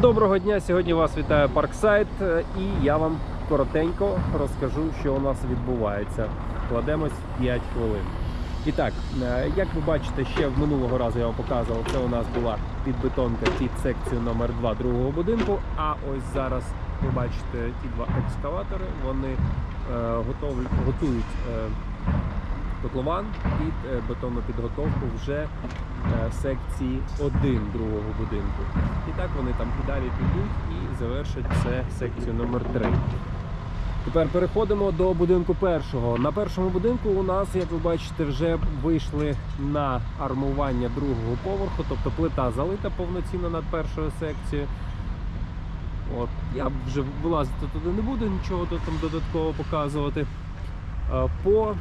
Доброго дня! Сьогодні вас вітає Парксайт е, і я вам коротенько розкажу, що у нас відбувається. Кладемось 5 хвилин. І так, е, як ви бачите, ще в минулого разу я вам показував, це у нас була підбетонка під секцію номер 2 другого будинку. А ось зараз ви бачите ті два екскаватори, вони е, готові, готують е, котлован під е, бетонну підготовку вже е, секції 1 другого будинку. І так вони там і далі підуть і завершать це секцію номер 3 Тепер переходимо до будинку першого. На першому будинку у нас, як ви бачите, вже вийшли на армування другого поверху, тобто плита залита повноцінно над першою секцією. От, я вже вилазити туди не буду, нічого там додатково показувати. Е, По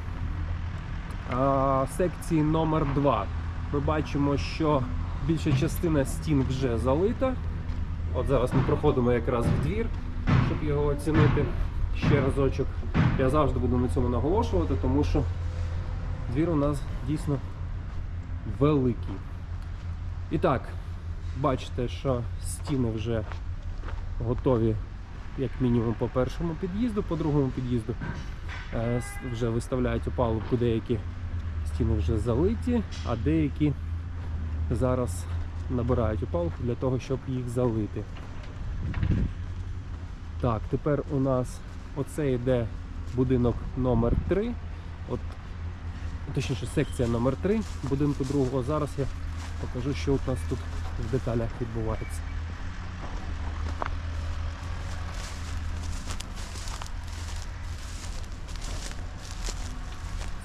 секції номер 2 ми бачимо, що більша частина стін вже залита. От зараз ми проходимо якраз в двір, щоб його оцінити ще разочок. Я завжди буду на цьому наголошувати, тому що двір у нас дійсно великий. І так, бачите, що стіни вже готові, як мінімум, по першому під'їзду, по другому під'їзду е, вже виставляють опалубку, деякі стіни вже залиті, а деякі зараз набирають опалубку для того, щоб їх залити. Так, тепер у нас оце йде будинок номер 3 От, точніше, секція номер 3 будинку другого. Зараз я покажу, що у нас тут в деталях відбувається.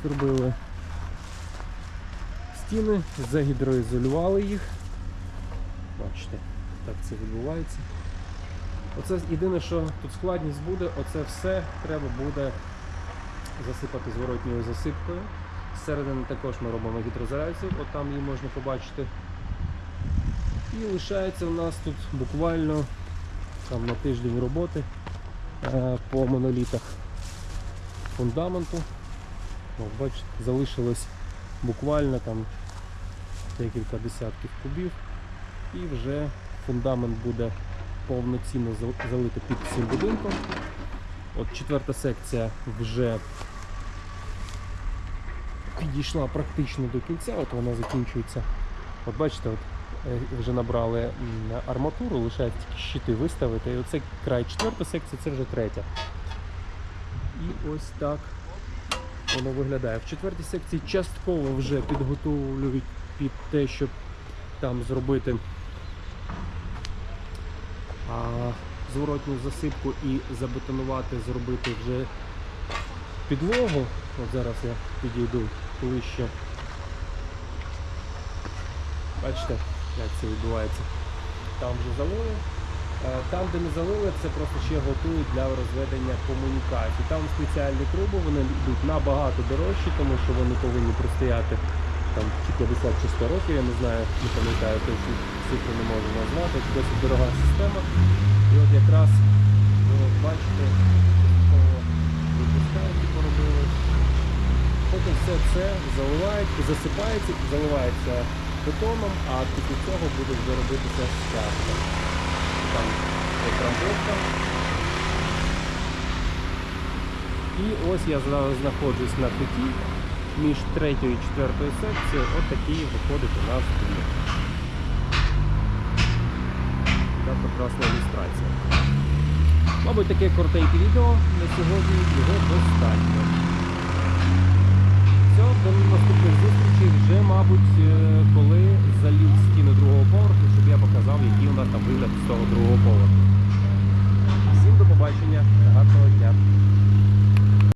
Зробили стіни, загідроізолювали їх. Бачите, так це відбувається. Оце єдине, що тут складність буде, оце все треба буде засипати зворотньою засипкою. Зсередини також ми робимо гідроізоляцію, от там її можна побачити. І лишається у нас тут буквально там, на тиждень роботи е, по монолітах фундаменту. От, бачите, залишилось буквально там декілька десятків кубів і вже фундамент буде повноцінно зал- залита під цим будинком. От четверта секція вже підійшла практично до кінця, от вона закінчується. От бачите, от е, вже набрали арматуру, лишається тільки щити виставити. І оце край четвертої секції, це вже третя. І ось так воно виглядає. В четвертій секції частково вже підготовлюють під те, щоб там зробити а, зворотню засипку і забетонувати, зробити вже підлогу. От зараз я підійду ближче. Бачите, як це відбувається. Там вже залили. Е, Там, де не залили, це просто ще готують для розведення комунікацій. Там спеціальні труби, вони йдуть набагато дорожчі, тому що вони повинні простояти там чи 50 чи 100 років, я не знаю, не пам'ятаю точно цифру не можу назвати. Досить дорога система. І от якраз ви бачите, випускають поробили. Потім все це заливають, засипається, заливається бетоном, а після цього буде вже робитися стяжка. Там отрамбовка. І ось я зараз знаходжусь на куті між третьою і четвертою секцією. От такий виходить у нас двір. Така прекрасна ілюстрація. Мабуть, таке коротеньке відео на сьогодні його достатньо. Все, до наступних зустрічей вже, мабуть, е, коли залів стіни другого поверху, щоб я показав, який у нас там вигляд з того другого поверху. Всім до побачення.